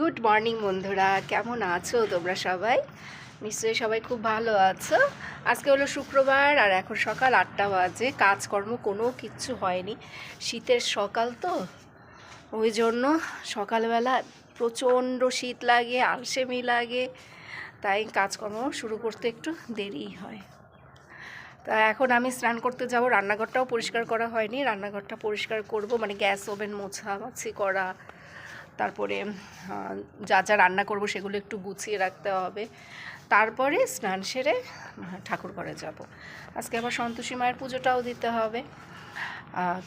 Good morning বন্ধুরা, কেমন আছো তোমরা সবাই? নিশ্চয়ই সবাই খুব ভালো আছো। আজকে হলো শুক্রবার আর এখন সকাল আটটা বাজে, কাজকর্ম কোনো কিচ্ছু হয়নি। শীতের সকাল তো, ওই জন্য সকালবেলা প্রচণ্ড শীত লাগে, আলসেমি লাগে, তাই কাজকর্ম শুরু করতে একটু দেরিই হয়। তা এখন আমি স্নান করতে যাব, রান্নাঘরটাও পরিষ্কার করা হয়নি, রান্নাঘরটা পরিষ্কার করব মানে গ্যাস ওভেন মোছামাছি করা তারপরে যা যা রান্না করব সেগুলো একটু গুছিয়ে রাখতে হবে। তারপরে স্নান সেরে ঠাকুর ঘরে যাব। আজকে আবার সন্তোষী মায়ের পুজোটাও দিতে হবে।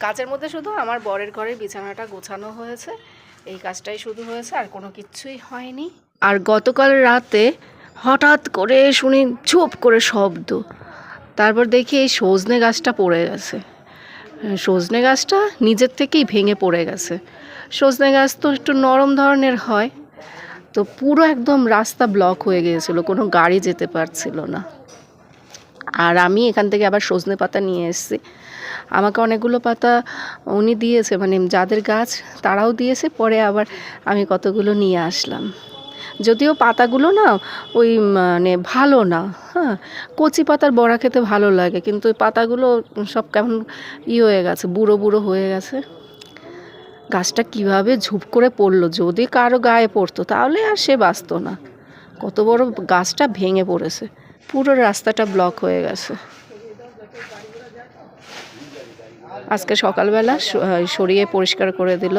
কাজের মধ্যে শুধু আমার বরের ঘরের বিছানাটা গোছানো হয়েছে। এই কাজটাই শুধু হয়েছে, আর কোনো কিচ্ছুই হয়নি। আর গতকাল রাতে হঠাৎ করে শুনি চুপ করে শব্দ। তারপর দেখি এই সজনে গাছটা পড়ে গেছে। সজনে গাছটা নিজের থেকেই ভেঙে পড়ে গেছে। সজনে গাছ তো একটু নরম ধরনের হয়। তো পুরো একদম রাস্তা ব্লক হয়ে গিয়েছিল, কোনো গাড়ি যেতে পারছিল না। আর আমি এখান থেকে আবার সজনে পাতা নিয়ে এসেছি। আমাকে অনেকগুলো পাতা উনি দিয়েছে মানে যাদের গাছ তারাও দিয়েছে, পরে আবার আমি কতগুলো নিয়ে আসলাম। যদিও পাতাগুলো না ওই মানে ভালো না হ্যাঁ কচি পাতার বড়া খেতে ভালো লাগে, কিন্তু ওই পাতাগুলো সব কেমন ই হয়ে গেছে, বুড়ো বুড়ো হয়ে গেছে। গাছটা কীভাবে ঝুপ করে পড়ল? যদি কারও গায়ে পড়তো, তাহলে আর সে বাঁচতো না। কত বড় গাছটা ভেঙে পড়েছে। পুরো রাস্তাটা ব্লক হয়ে গেছে। আজকে সকালবেলা সরিয়ে পরিষ্কার করে দিল।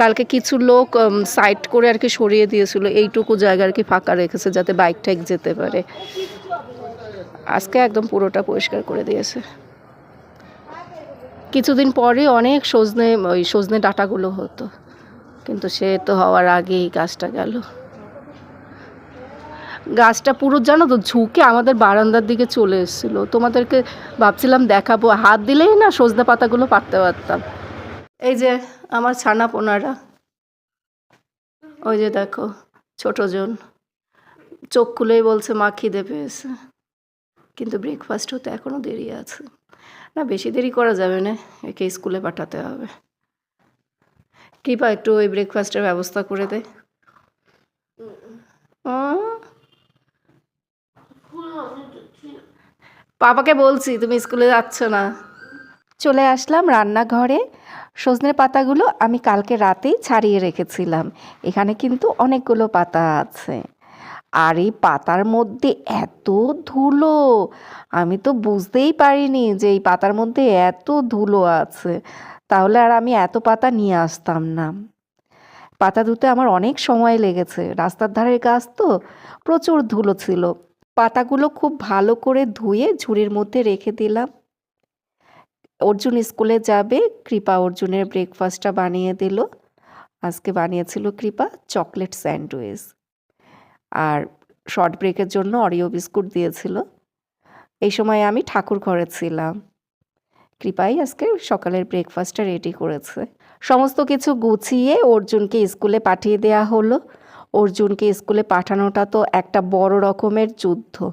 কালকে কিছু লোক সাইড করে আর কি সরিয়ে দিয়েছিল। এইটুকু জায়গা আর কি ফাঁকা রেখেছে যাতে বাইক টাইক যেতে পারে। আজকে একদম পুরোটা পরিষ্কার করে দিয়েছে। কিছুদিন পরে অনেক সজনে, ওই সজনে ডাঁটাগুলো হতো। কিন্তু সে তো হওয়ার আগেই গাছটা গেল। গাছটা পুরো, জানো তো, ঝুঁকে আমাদের বারান্দার দিকে চলে এসেছিল। তোমাদেরকে ভাবছিলাম দেখাবো। হাত দিলেই না সজনে পাতাগুলো পারতে পারতাম। এই যে, আমার ছানা পোনারা। ওই যে দেখো ছোটজন চোখ খুলেই বলছে, মা খিদে পেয়েছে। কিন্তু ব্রেকফাস্ট হতে এখনও দেরি আছে। না বেশি দেরি করা যাবে না একে স্কুলে পাঠাতে হবে। কৃপা একটু ওই ব্রেকফাস্টের ব্যবস্থা করে দে। পাপাকে বলছি তুমি স্কুলে যাচ্ছ না। চলে আসলাম রান্নাঘরে। সজনের পাতাগুলো আমি কালকে রাতেই ছাড়িয়ে রেখেছিলাম। এখানে কিন্তু অনেকগুলো পাতা আছে। আর এই পাতার মধ্যে এত ধুলো। আমি তো বুঝতেই পারিনি যে এই পাতার মধ্যে এত ধুলো আছে। তাহলে আর আমি এত পাতা নিয়ে আসতাম না। পাতা ধুতে আমার অনেক সময় লেগেছে। রাস্তার ধারের গাছ তো প্রচুর ধুলো ছিল। পাতাগুলো খুব ভালো করে ধুয়ে ঝুড়ির মধ্যে রেখে দিলাম। অর্জুন স্কুলে যাবে। কৃপা অর্জুনের ব্রেকফাস্টটা বানিয়ে দিল। আজকে বানিয়েছিল কৃপা চকলেট স্যান্ডউইচ। আর শর্ট ব্রেকের জন্য অরিও বিস্কুট দিয়েছিল। এই সময় আমি ঠাকুর ঘরে ছিলাম। কৃপাই আজকে সকালের ব্রেকফাস্টটা রেডি করেছে। সমস্ত কিছু গুছিয়ে অর্জুনকে স্কুলে পাঠিয়ে দেওয়া হলো। অর্জুনকে স্কুলে পাঠানোটা তো একটা বড় রকমের যুদ্ধ।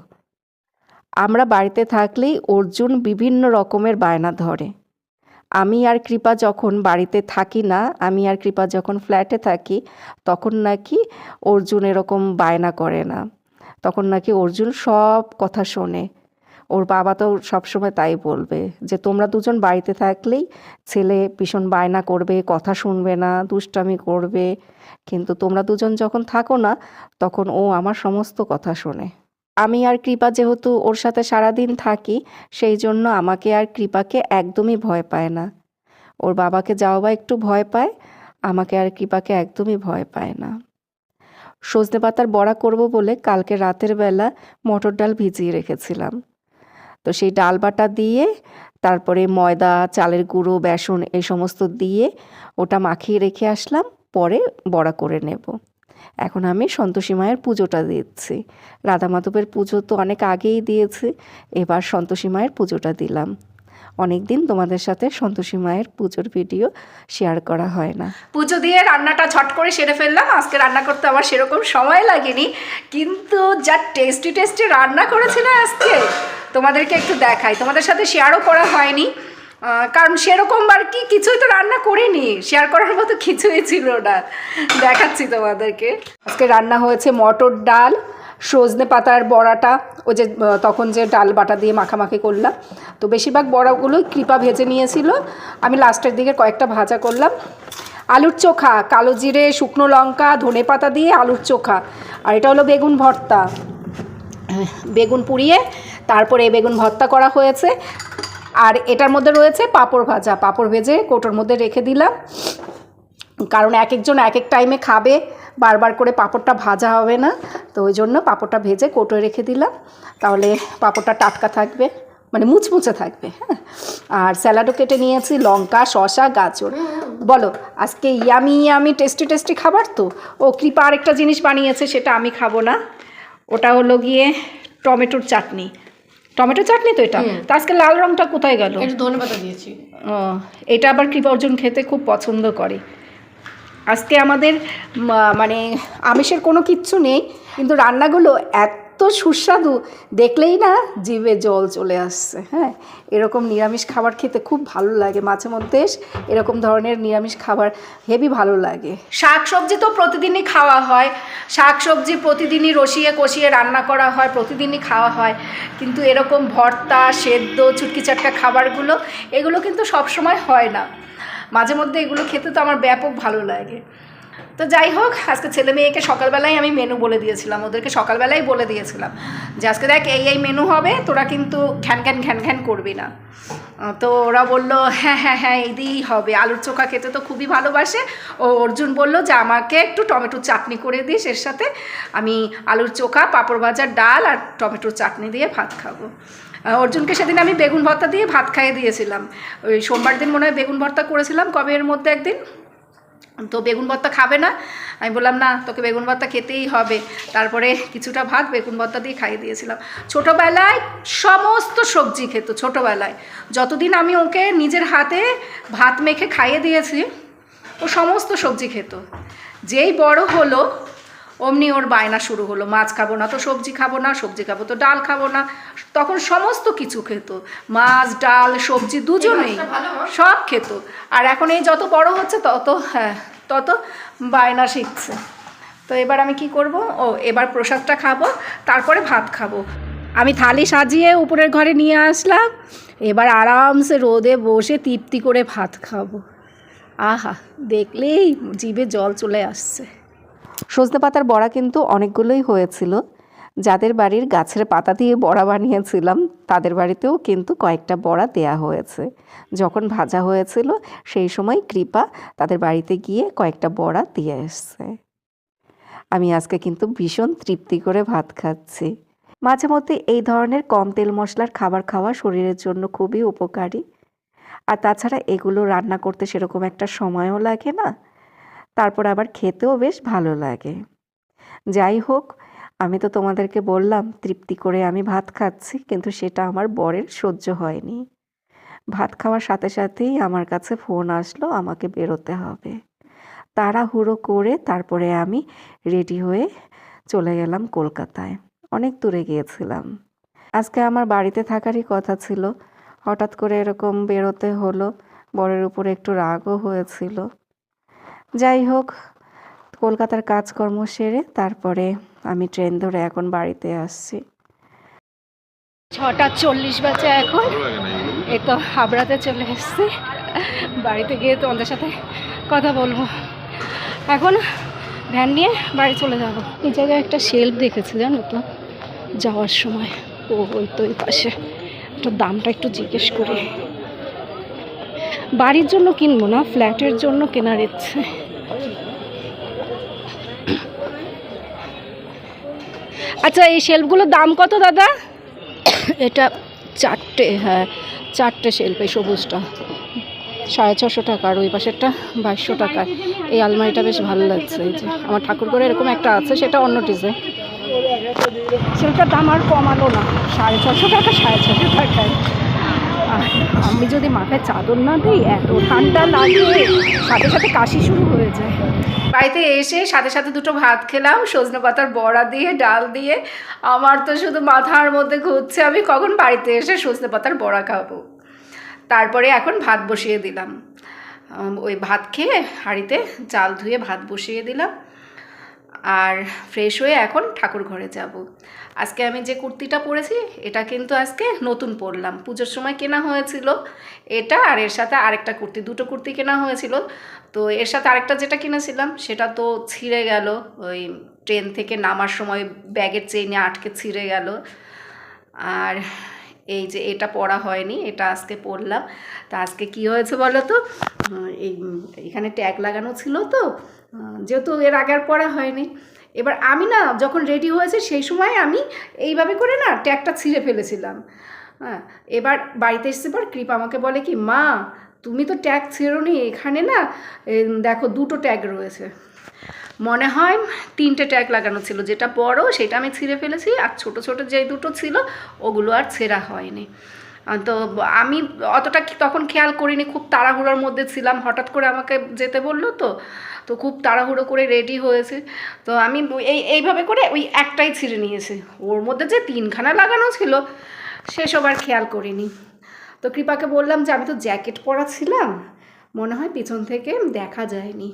আমরা বাড়িতে থাকলেই অর্জুন বিভিন্ন রকমের বায়না ধরে। আমি আর কৃপা যখন বাড়িতে থাকি না, আমি আর কৃপা যখন ফ্ল্যাটে থাকি, তখন নাকি অর্জুন এরকম বায়না করে না। তখন নাকি অর্জুন সব কথা শোনে। ওর বাবা তো সবসময় তাই বলবে যে, তোমরা দুজন বাড়িতে থাকলেই ছেলে ভীষণ বায়না করবে, কথা শুনবে না, দুষ্টামি করবে। কিন্তু তোমরা দুজন যখন থাকো না, তখন ও আমার সমস্ত কথা শোনে। আমি আর কৃপা যেহেতু ওর সাথে সারাদিন থাকি, সেই জন্য আমাকে আর কৃপাকে একদমই ভয় পায় না। ওর বাবাকে যাও বা একটু ভয় পায়, আমাকে আর কৃপাকে একদমই ভয় পায় না। সজনে পাতার বড়া করব বলে কালকে রাতের বেলা মটর ডাল ভিজিয়ে রেখেছিলাম। তো সেই ডাল বাটা দিয়ে, তারপরে ময়দা, চালের গুঁড়ো, বেসন এই সমস্ত দিয়ে ওটা মাখিয়ে রেখে আসলাম, পরে বড়া করে নেব। এখন আমি সন্তোষী মায়ের পুজোটা দিচ্ছি। রাধা মাধবের পুজো তো অনেক আগেই দিয়েছি, এবার সন্তোষী মায়ের পুজোটা দিলাম। অনেক দিন তোমাদের সাথে সন্তোষী মায়ের পুজোর ভিডিও শেয়ার করা হয় না। পুজো দিয়ে রান্নাটা ছট করে সেরে ফেললাম, আজকে রান্না করতে আমার সেরকম সময় লাগেনি, কিন্তু যা টেস্টি টেস্টি রান্না করেছে না আজকে, তোমাদেরকে একটু দেখাই। তোমাদের সাথে শেয়ারও করা হয়নি। কারণ সেরকম আর কি কিছুই তো রান্না করিনি। শেয়ার করার মতো কিছুই ছিল না। দেখাচ্ছি তোমাদেরকে। আজকে রান্না হয়েছে মটর ডাল, সজনে পাতার বড়াটা, ওই যে তখন যে ডাল বাটা দিয়ে মাখামাখি করলাম। তো বেশিরভাগ বড়াগুলো কৃপা ভেজে নিয়েছিল। আমি লাস্টের দিকে কয়েকটা ভাজা করলাম। আলুর চোখা, কালো জিরে, শুকনো লঙ্কা, ধনে পাতা দিয়ে আলুর চোখা। আর এটা হলো বেগুন ভর্তা। বেগুন পুড়িয়ে তারপরে বেগুন ভর্তা করা হয়েছে। আর এটার মধ্যে রয়েছে পাঁপড় ভাজা। পাঁপড় ভেজে কোটোর মধ্যে রেখে দিলাম। কারণ এক একজন এক এক টাইমে খাবে, বারবার করে পাঁপড়টা ভাজা হবে না। তো ওই জন্য পাঁপড়টা ভেজে কোটোয় রেখে দিলাম। তাহলে পাঁপড়টা টাটকা থাকবে মানে মুচমুচে থাকবে হ্যাঁ। আর স্যালাডও কেটে নিয়েছি, লঙ্কা শশা গাজর। বলো, আজকে ইয়ামি ইয়ামি টেস্টি টেস্টি খাবার তো? ও কৃপা আরেকটা জিনিস বানিয়েছে, সেটা আমি খাব না। ওটা হলো গিয়ে টমেটোর চাটনি। টমেটো চাটনি তো এটা? তা আজকে লাল রংটা কোথায় গেল? একটু ধনে পাতা দিয়েছি। ও, এটা আবার কৃপা অর্জুন খেতে খুব পছন্দ করে। আজকে আমাদের মানে আমিষের কোনো কিচ্ছু নেই কিন্তু রান্নাগুলো এত সুস্বাদু, দেখলেই না জিভে জল চলে আসছে হ্যাঁ? এরকম নিরামিষ খাবার খেতে খুব ভালো লাগে, মাঝে মধ্যে এরকম ধরনের নিরামিষ খাবার হেভি ভালো লাগে। শাক সবজি তো প্রতিদিনই খাওয়া হয় শাক সবজি প্রতিদিনই রসিয়ে কষিয়ে রান্না করা হয়, প্রতিদিনই খাওয়া হয়। কিন্তু এরকম ভর্তা, সেদ্ধ, চুটকি চাটকা খাবারগুলো, এগুলো কিন্তু সবসময় হয় না। মাঝে মধ্যে এগুলো খেতে তো আমার ব্যাপক ভালো লাগে। তো যাই হোক, আজকে ছেলে মেয়েকে সকালবেলায় আমি মেনু বলে দিয়েছিলাম, ওদেরকে সকালবেলায় বলে দিয়েছিলাম যে আজকে দেখ এই এই মেনু হবে, তোরা কিন্তু ঘ্যান ঘ্যান ঘ্যান ঘ্যান করবি না। তো ওরা বলল হ্যাঁ হ্যাঁ হ্যাঁ এই দিয়েই হবে। আলুর চোখা খেতে তো খুবই ভালোবাসে। ও অর্জুন বলল যে, আমাকে একটু টমেটোর চাটনি করে দিস, এর সাথে আমি আলুর চোখা, পাঁপড় ভাজার ডাল আর টমেটোর চাটনি দিয়ে ভাত খাব। অর্জুনকে সেদিন আমি বেগুন ভর্তা দিয়ে ভাত খাইয়ে দিয়েছিলাম। ওই সোমবার দিন মনে হয় বেগুন ভর্তা করেছিলাম, কবে এর মধ্যে একদিন? তো বেগুন ভর্তা খাবে না। আমি বললাম, না, তোকে বেগুন ভর্তা খেতেই হবে। তারপরে কিছুটা ভাত বেগুন ভর্তা দিয়ে খাইয়ে দিয়েছিলাম। ছোটোবেলায় সমস্ত সবজি খেত, ছোটোবেলায়। যতদিন আমি ওকে নিজের হাতে ভাত মেখে খাইয়ে দিয়েছি, ও সমস্ত সবজি খেত। যেই বড় হলো অমনি ওর বায়না শুরু হলো মাছ খাব না তো সবজি খাব না সবজি খাব তো ডাল খাব না। তখন সমস্ত কিছু খেত মাছ ডাল সবজি দুজনেই? সব খেত। আর এখন এই যত বড় হচ্ছে তত হ্যাঁ তত বায়না শিখছে। তো এবার আমি কি করব? ও এবার প্রসাদটা খাব তারপরে ভাত খাব। আমি থালি সাজিয়ে উপরের ঘরে নিয়ে আসলাম এবার আরামসে রোদে বসে তৃপ্তি করে ভাত খাব। আহা দেখলেই জিভে জল চলে আসছে। সজনে পাতার বড়া কিন্তু অনেকগুলোই হয়েছিল। যাদের বাড়ির গাছের পাতা দিয়ে বড়া বানিয়েছিলাম, তাদের বাড়িতেও কিন্তু কয়েকটা বড়া দেয়া হয়েছে। যখন ভাজা হয়েছিল, সেই সময় কৃপা তাদের বাড়িতে গিয়ে কয়েকটা বড়া দিয়ে এসছে। আমি আজকে কিন্তু ভীষণ তৃপ্তি করে ভাত খাচ্ছি। মাঝে মধ্যে এই ধরনের কম তেল মশলার খাবার খাওয়া শরীরের জন্য খুবই উপকারী। আর তাছাড়া এগুলো রান্না করতে সেরকম একটা সময়ও লাগে না। তারপর আবার খেতেও বেশ ভালো লাগে। যাই হোক, আমি তো তোমাদেরকে বললাম, তৃপ্তি করে আমি ভাত খাচ্ছি, কিন্তু সেটা আমার বরের সহ্য হয়নি। ভাত খাওয়ার সাথে সাথেই আমার কাছে ফোন আসলো, আমাকে বেরোতে হবে। তাড়াহুড়ো করে তারপরে আমি রেডি হয়ে চলে গেলাম কলকাতায়। অনেক দূরে গিয়েছিলাম। আজকে আমার বাড়িতে থাকারই কথা ছিল। হঠাৎ করে এরকম বেরোতে হলো, বরের উপরে একটু রাগও হয়েছিল। যাই হোক কলকাতার কাজকর্ম সেরে তারপরে আমি ট্রেন ধরে এখন বাড়িতে আসছি। ছটা চল্লিশ বাজে এখন। এই তো হাবড়াতে চলে এসছি। বাড়িতে গিয়ে তো ওদের সাথে কথা বলব। এখন ভ্যান নিয়ে বাড়ি চলে যাব। এই জায়গায় একটা শেল্ফ দেখেছি জানো তো? যাওয়ার সময়। ও ওই তো ওই পাশে। একটা দামটা একটু জিজ্ঞেস করি। বাড়ির জন্য কিনবো না ফ্ল্যাটের জন্য কেনার ইচ্ছে। আচ্ছা এই শেলফগুলোর দাম কত দাদা? এটা চারটে হ্যাঁ চারটে শেল্ফ এই সবুজটা। সাড়ে ছশো টাকা আর ওই পাশেরটা বাইশশো টাকা। এই আলমারিটা বেশ ভালো লাগছে। এই যে আমার ঠাকুর করে এরকম একটা আছে সেটা অন্য ডিজাইন শেলফটার দাম আর কমালো না। সাড়ে ছশো টাকা সাড়ে ছশো টাকায়। আমি যদি মাথায় চাদর না দিই, এত ঠান্ডা লাগে। সাথে সাথে কাশি শুরু হয়ে যায়। বাড়িতে এসে সাথে সাথে দুটো ভাত খেলাম সজনে পাতার বড়া দিয়ে, ডাল দিয়ে। আমার তো শুধু মাথার মধ্যে ঘুরছে, আমি কখন বাড়িতে এসে সজনে পাতার বড়া খাব? তারপরে এখন ভাত বসিয়ে দিলাম। ওই ভাত খেয়ে হাঁড়িতে চাল ধুয়ে ভাত বসিয়ে দিলাম। আর ফ্রেশ হয়ে এখন ঠাকুর ঘরে যাব। আজকে আমি যে কুর্তিটা পরেছি, এটা কিন্তু আজকে নতুন পরলাম। পুজোর সময় কেনা হয়েছিল এটা আর এর সাথে আরেকটা কুর্তি, দুটো কুর্তি কেনা হয়েছিল। তো এর সাথে আরেকটা যেটা কিনেছিলাম, সেটা তো ছিঁড়ে গেল, ওই ট্রেন থেকে নামার সময় ব্যাগের চেইনে আটকে ছিঁড়ে গেল। আর এই যে এটা পড়া হয়নি, এটা আজকে পড়লাম তা আজকে কি হয়েছে বলো তো এই, এখানে ট্যাগ লাগানো ছিল তো যেহেতু এর আগে আর পড়া হয়নি। এবার আমি না যখন রেডি হয়েছে সেই সময় আমি এইভাবে করে না ট্যাগটা ছিঁড়ে ফেলেছিলাম। হ্যাঁ এবার বাড়িতে এসে পর কৃপা আমাকে বলে কি, মা, তুমি তো ট্যাগ ছিঁড়োনি, এখানে না দেখো দুটো ট্যাগ রয়েছে। মনে হয় তিনটে ট্যাগ লাগানো ছিল, যেটা বড় সেটা আমি ছিঁড়ে ফেলেছি আর ছোট ছোট যে দুটো ছিল, ওগুলো আর ছেঁড়া হয়নি। তো আমি অতটা তখন খেয়াল করিনি, খুব তাড়াহুড়োর মধ্যে ছিলাম। হঠাৎ করে আমাকে যেতে বলল তো তো খুব তাড়াহুড়ো করে রেডি হয়েছে। তো আমি এই, এইভাবে করে ওই একটাই ছিঁড়ে নিয়েছি। ওর মধ্যে যে তিনখানা লাগানো ছিল, সেসব আর খেয়াল করিনি। তো কৃপাকে বললাম যে, আমি তো জ্যাকেট পরা ছিলাম, মনে হয় পিছন থেকে দেখা যায়নি।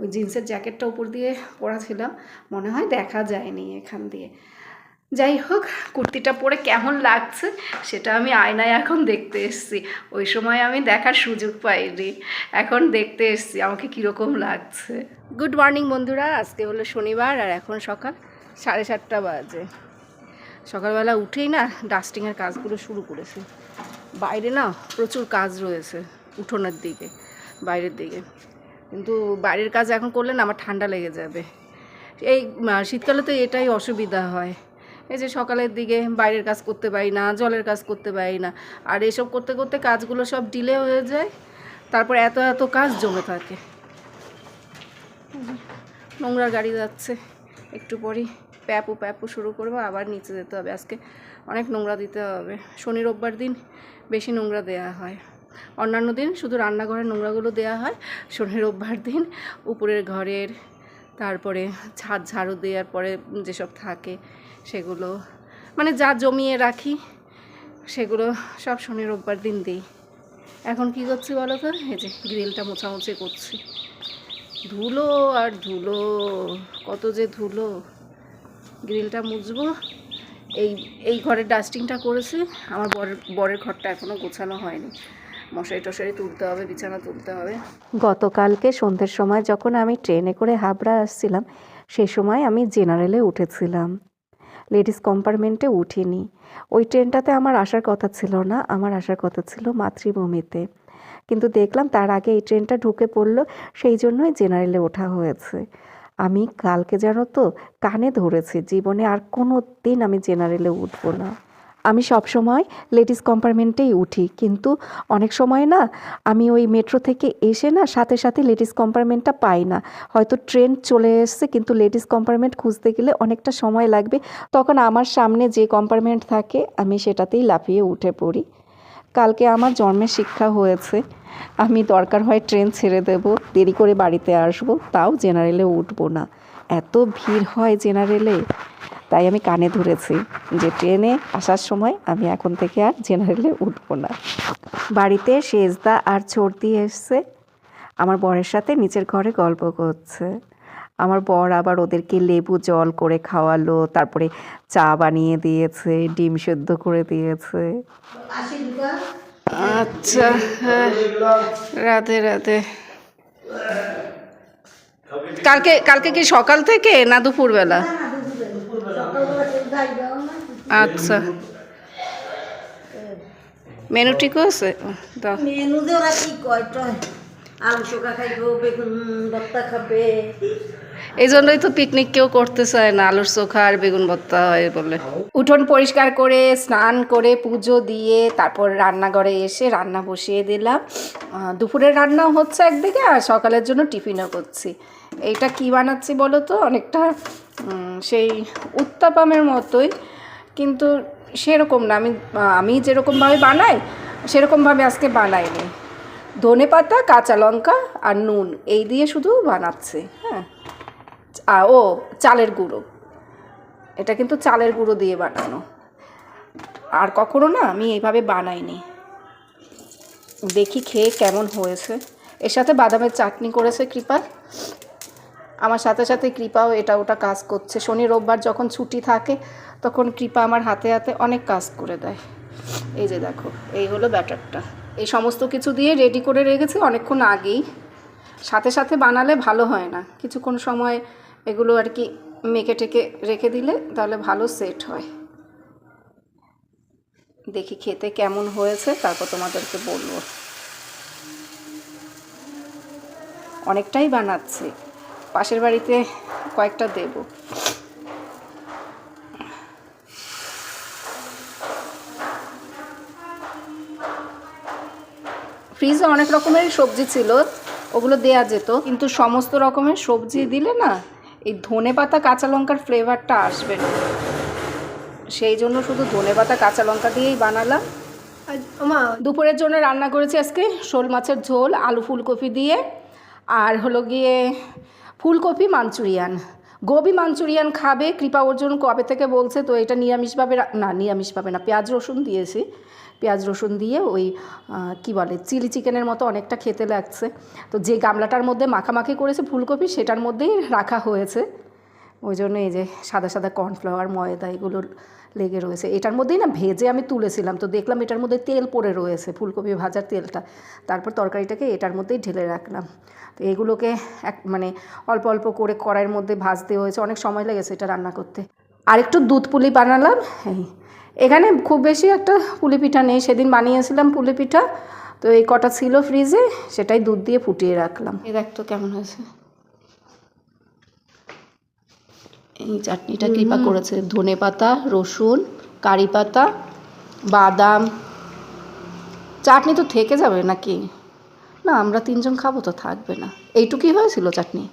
ওই জিন্সের জ্যাকেটটা উপর দিয়ে পরা ছিলাম মনে হয় দেখা যায়নি এখান দিয়ে। যাই হোক, কুর্তিটা পরে কেমন লাগছে সেটা আমি আয়নায় এখন দেখতে এসেছি। ওই সময় আমি দেখার সুযোগ পাইনি। এখন দেখতে এসছি, আমাকে কীরকম লাগছে। গুড মর্নিং বন্ধুরা, আজকে হলো শনিবার আর এখন সকাল সাড়ে সাতটা বাজে। সকালবেলা উঠেই না ডাস্টিংয়ের কাজগুলো শুরু করেছি। বাইরে না প্রচুর কাজ রয়েছে উঠোনের দিকে, বাইরের দিকে। কিন্তু বাইরের কাজ এখন করলে না আমার ঠান্ডা লেগে যাবে। এই শীতকালে তো এটাই অসুবিধা হয়। এই যে সকালের দিকে বাইরের কাজ করতে পারি না, জলের কাজ করতে পারি না। আর এসব করতে করতে কাজগুলো সব ডিলে হয়ে যায়, তারপর এত এত কাজ জমে থাকে। নোংরার গাড়ি যাচ্ছে, একটু পরই প্যাপু প্যাপু শুরু করব, আবার নিচে যেতে হবে। আজকে অনেক নোংরা দিতে হবে। শনি রোববার দিন বেশি নোংরা দেয়া হয়। অন্যান্য দিন শুধু রান্নাঘরের নোংরাগুলো দেয়া হয়। শনি রোববার দিন উপরের ঘরের, তারপরে ছাদ ঝাড়ু দেওয়ার পরে যেসব থাকে সেগুলো মানে যা জমিয়ে রাখি, সেগুলো সব শনি, রোববার দিন দিই। এখন কি করছি বলো তো? এই যে গ্রিলটা মোছামুছি করছি। ধুলো আর ধুলো, কত যে ধুলো। গ্রিলটা মুছবো। এই এই ঘরের ডাস্টিংটা করেছি, আমার বরের বরের ঘরটা এখনও গোছানো হয়নি। মশারি টশারি তুলতে হবে, বিছানা তুলতে হবে। গতকালকে সন্ধ্যের সময় যখন আমি ট্রেনে করে হাবড়া আসছিলাম সেই সময় আমি জেনারেলে উঠেছিলাম। লেডিস কম্পার্টমেন্টে উঠিনি। ওই ট্রেনটাতে আমার আসার কথা ছিল না, আমার আসার কথা ছিল মাতৃভূমিতে। কিন্তু দেখলাম তার আগে এই ট্রেনটা ঢুকে পড়ল, সেই জন্যই জেনারেলে ওঠা হয়েছে। আমি কালকে জানো তো কানে ধরেছি, জীবনে আর কোনো দিন আমি জেনারেলে উঠবো না। আমি সব সময় লেডিস কম্পার্টমেন্টেই উঠি, কিন্তু অনেক সময় না আমি ওই মেট্রো থেকে এসে না সাথে সাথে লেডিস কম্পার্টমেন্টটা পাই না। হয়তো ট্রেন চলে এসছে, কিন্তু লেডিস কম্পার্টমেন্ট খুঁজতে গেলে অনেকটা সময় লাগবে। তখন আমার সামনে যে কম্পার্টমেন্ট থাকে, আমি সেটাতেই লাফিয়ে উঠে পড়ি। কালকে আমার জন্মের শিক্ষা হয়েছে। আমি দরকার হয় ট্রেন ছেড়ে দেব, দেরি করে বাড়িতে আসব, তাও জেনারেলে উঠবো না। এত ভিড় হয় জেনারেলে। তাই আমি কানে ধরেছি যে ট্রেনে আসার সময় আমি এখন থেকে আর জেনারেলে উঠবো না। বাড়িতে সেজদা আর চর্দি এসছে। আমার বরের সাথে নিচের ঘরে গল্প করছে। আমার বর আবার ওদেরকে লেবু জল করে খাওয়ালো, তারপরে চা বানিয়ে দিয়েছে, ডিম সেদ্ধ করে দিয়েছে। আচ্ছা হ্যাঁ রাতে রাতে কালকে কালকে কি সকাল থেকে না দুপুরবেলা? আচ্ছা। মেনু ঠিক আছে? দাও। মেনুতে ওরা কি কয় আলু চোখা খাইবো বেগুন ভর্তা খাবে। এই জন্যই তো পিকনিক কেউ করতে চায় না আলুর চোখা আর বেগুন ভর্তা হয় বলে। উঠোন পরিষ্কার করে স্নান করে পুজো দিয়ে তারপর রান্নাঘরে এসে রান্না বসিয়ে দিলাম। দুপুরের রান্নাও হচ্ছে একদিকে আর সকালের জন্য টিফিনও করছি। এইটা কি বানাচ্ছি বলো তো? অনেকটা সেই উত্তাপামের মতোই, কিন্তু সেরকম না। আমি আমি যেরকমভাবে বানাই, সেরকমভাবে আজকে বানাইনি। ধনে পাতা, কাঁচা লঙ্কা আর নুন, এই দিয়ে শুধু বানাচ্ছি হ্যাঁ। ও, চালের গুঁড়ো। এটা কিন্তু চালের গুঁড়ো দিয়ে বানানো। আর কখনো না, আমি এইভাবে বানাইনি। দেখি খেয়ে কেমন হয়েছে। এর সাথে বাদামের চাটনি করেছে কৃপা। আমার সাথে সাথে কৃপাও এটা ওটা কাজ করছে। শনি রোববার যখন ছুটি থাকে, তখন কৃপা আমার হাতে হাতে অনেক কাজ করে দেয়। এই যে দেখো, এই হলো ব্যাটারটা। এই সমস্ত কিছু দিয়ে রেডি করে রেখেছি অনেকক্ষণ আগেই। সাথে সাথে বানালে ভালো হয় না। কিছুক্ষণ সময় এগুলো আর কি মেখে টেকে রেখে দিলে তাহলে ভালো সেট হয়। দেখি খেতে কেমন হয়েছে, তারপর তোমাদেরকে বলব। অনেকটাই বানাচ্ছি। পাশের বাড়িতে কয়েকটা দেব। ফ্রিজে অনেক রকমের সবজি ছিল ওগুলো দেয়া যেত কিন্তু সমস্ত রকমের সবজি দিলে না এই ধনে পাতা কাঁচা লঙ্কার ফ্লেভারটা আসবে না। সেই জন্য শুধু ধনে পাতা কাঁচা লঙ্কা দিয়েই বানালাম। দুপুরের জন্য রান্না করেছি আজকে শোল মাছের ঝোল আলু ফুলকপি দিয়ে আর হলো গিয়ে ফুলকপি মাঞ্চুরিয়ান। গোবি মাঞ্চুরিয়ান খাবে, কৃপা অর্জুন কবে থেকে বলছে, তো এটা নিরামিষভাবে না নিরামিষভাবে না, পেঁয়াজ রসুন দিয়েছি। পেঁয়াজ রসুন দিয়ে ওই কি বলে, চিলি চিকেনের মতো অনেকটা খেতে লাগছে। তো যে গামলাটার মধ্যে মাখামাখি করেছে ফুলকপি, সেটার মধ্যেই রাখা হয়েছে। ওই জন্য এই যে সাদা সাদা কর্নফ্লাওয়ার, ময়দা, এগুলো লেগে রয়েছে। এটার মধ্যেই না ভেজে আমি তুলেছিলাম। তো দেখলাম এটার মধ্যে তেল পড়ে রয়েছে, ফুলকপি ভাজার তেলটা। তারপর তরকারিটাকে এটার মধ্যেই ঢেলে রাখলাম। তো এগুলোকে এক মানে অল্প অল্প করে কড়াইয়ের মধ্যে ভাজতে হয়েছে। অনেক সময় লেগেছে এটা রান্না করতে। আর একটু দুধ পুলি বানালাম। এই, এখানে খুব বেশি একটা পুলি পিঠা নেই। সেদিন বানিয়েছিলাম পুলি পিঠা। তো এই কটা ছিল ফ্রিজে, সেটাই দুধ দিয়ে ফুটিয়ে রাখলাম। এ দেখ তো কেমন হয়েছে। এই চাটনিটা কৃপা করেছে ধনে পাতা রসুন কারি পাতা বাদাম। চাটনি তো থেকে যাবে নাকি? না আমরা তিনজন খাব তো থাকবে না। এইটুকুই হয়েছিল চাটনি?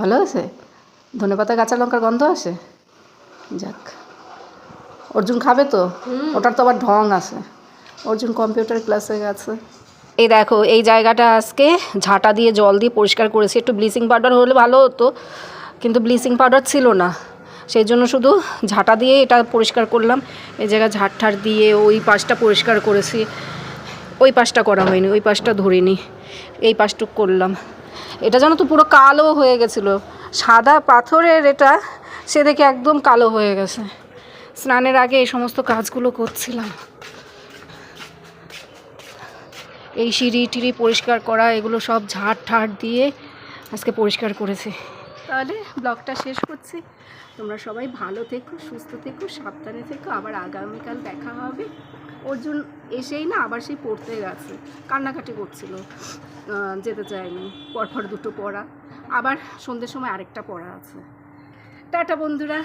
ভালো হয়েছে? ধনে পাতা কাঁচা লঙ্কার গন্ধ আসে? যাক। অর্জুন খাবে তো? ওটার তো আবার ঢং আছে। অর্জুন কম্পিউটার ক্লাসে গেছে। এই দেখো এই জায়গাটা আজকে ঝাঁটা দিয়ে জল দিয়ে পরিষ্কার করেছি। একটু ব্লিচিং পাউডার হলে ভালো হতো। কিন্তু ব্লিচিং পাউডার ছিল না। সেই জন্য শুধু ঝাঁটা দিয়ে এটা পরিষ্কার করলাম। এই জায়গায় ঝাড় ঠাড় দিয়ে ওই পাশটা পরিষ্কার করেছি। ওই পাশটা করা হয়নি, ওই পাশটা ধরিনি। এই পাশটুক করলাম। এটা যেন তো পুরো কালো হয়ে গেছিল। সাদা পাথরের এটা, সে দেখে একদম কালো হয়ে গেছে। স্নানের আগে এই সমস্ত কাজগুলো করছিলাম। এই সিঁড়ি টিড়ি পরিষ্কার করা, এগুলো সব ঝাড় ঠাড় দিয়ে আজকে পরিষ্কার করেছি। তাহলে ব্লগটা শেষ করছি। তোমরা সবাই ভালো থেকো, সুস্থ থেকো, সাবধানে থেকো। আবার আগামীকাল দেখা হবে। অর্জুন এসেই না আবার সেই পড়তে গেছে। কান্নাকাটি করছিল। যেতে চায়নি। পরপর দুটো পড়া। আবার সন্ধ্যের সময় আরেকটা পড়া আছে। টাটা বন্ধুরা।